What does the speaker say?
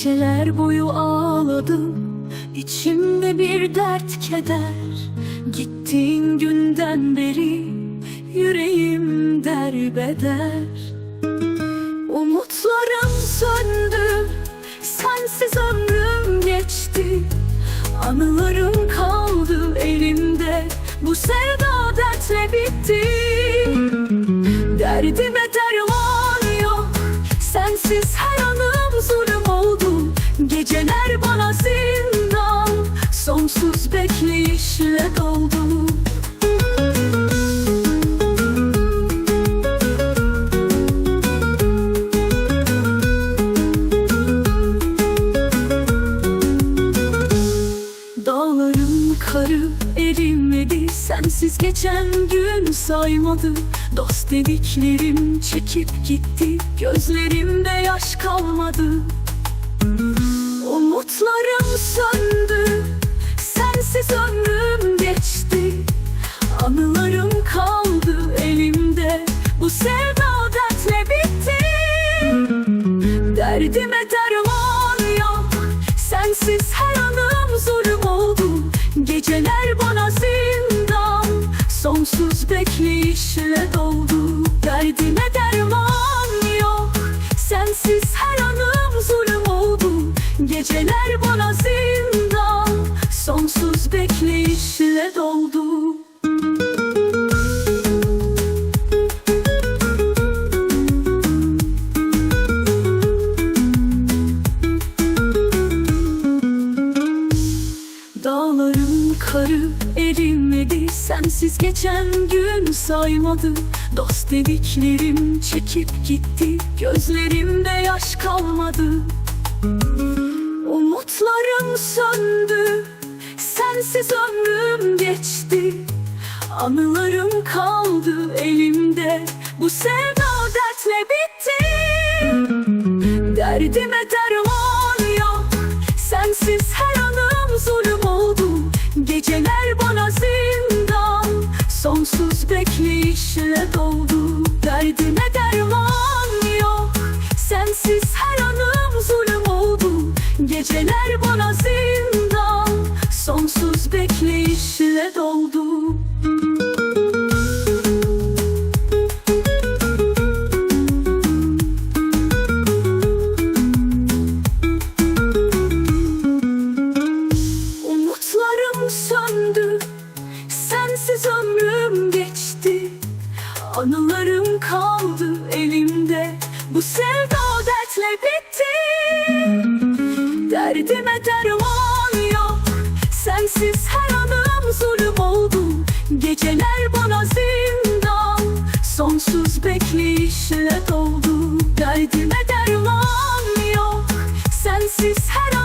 Geceler boyu ağladım İçimde bir dert keder. Gittiğin günden beri Yüreğim derbeder. Umutlarım söndü Sensiz ömrüm geçti. Anılarım kaldı elimde Bu sevda dertle bitti. Derdime bana zindan Sonsuz bekleyişle doldu. Dağların karı erimedi Sensiz geçen gün saymadı. Dost dediklerim çekip gitti Gözlerimde yaş kalmadı ömrüm geçti. Anılarım kaldı elimde. Bu sevda dertle bitti. Derdime derman yok. Sensiz her anım zulüm oldu. Geceler bana zindan karı erimedi Sensiz geçen gün saymadı. Dost dediklerim çekip gitti Gözlerimde yaş kalmadı. Umutlarım söndü Sensiz ömrüm geçti. Anılarım kaldı elimde Bu sevda dertle bitti. Derdime derman Sensiz her anım zulüm oldu. Geceler bana zindan Sonsuz bekleyişle doldu. Umutlarım söndü Sensiz ömrüm geçti. Anılarım kaldı elimde Bu sevda dertle bitti. Derdime derman yok. Sensiz her anım zulüm oldu. Geceler bana zindan. Sonsuz bekleyişle doldu. Derdime derman yok. Sensiz her anım